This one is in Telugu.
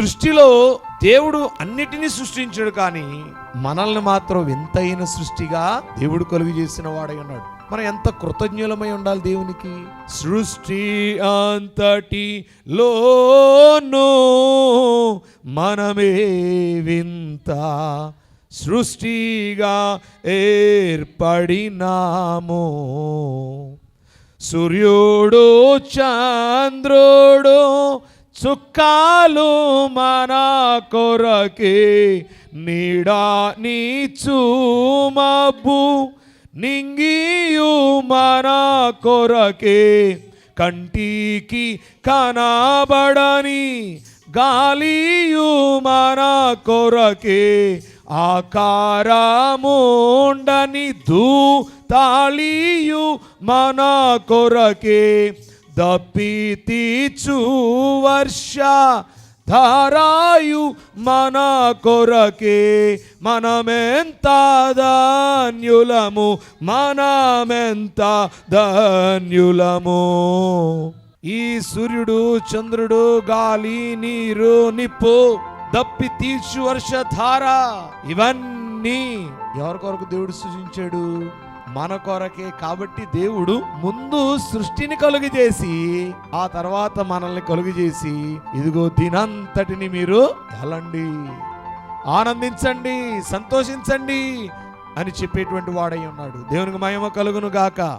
సృష్టిలో దేవుడు అన్నిటినీ సృష్టించాడు కానీ మనల్ని మాత్రం వింతైన సృష్టిగా దేవుడు కలుగు చేసిన వాడై ఉన్నాడు. మనం ఎంత కృతజ్ఞులమై ఉండాలి దేవునికి? సృష్టి అంతటి లోను మనమే వింత. సృష్టిగా ఏర్పడినాము. సూర్యుడు చంద్రుడు చుక్కాలు మన కొరకే నీడా నీచుమబ్బు నింగియు మన కొరకే కంటికి కనబడని గాలియు మన కొరకే ఆకారముండని దూ తాళియు మన కొరకే దప్పి వర్ష ధారాయు మన కొరకే మనమెంత ధాన్యులము మనమెంత ధాన్యులము. ఈ సూర్యుడు చంద్రుడు గాలి నీరు నిప్పు దప్పి తీర్చు వర్షధార ఇవన్నీ ఎవరి కొరకు దేవుడు సృజించాడు? మన కొరకే కాబట్టి దేవుడు ముందు సృష్టిని కలుగు చేసి ఆ తర్వాత మనల్ని కలుగు చేసి ఇదిగో దినంతటిని మీరు ఎలండి ఆనందించండి సంతోషించండి అని చెప్పేటువంటి వాడై ఉన్నాడు. దేవునికి మహిమ కలుగును గాక.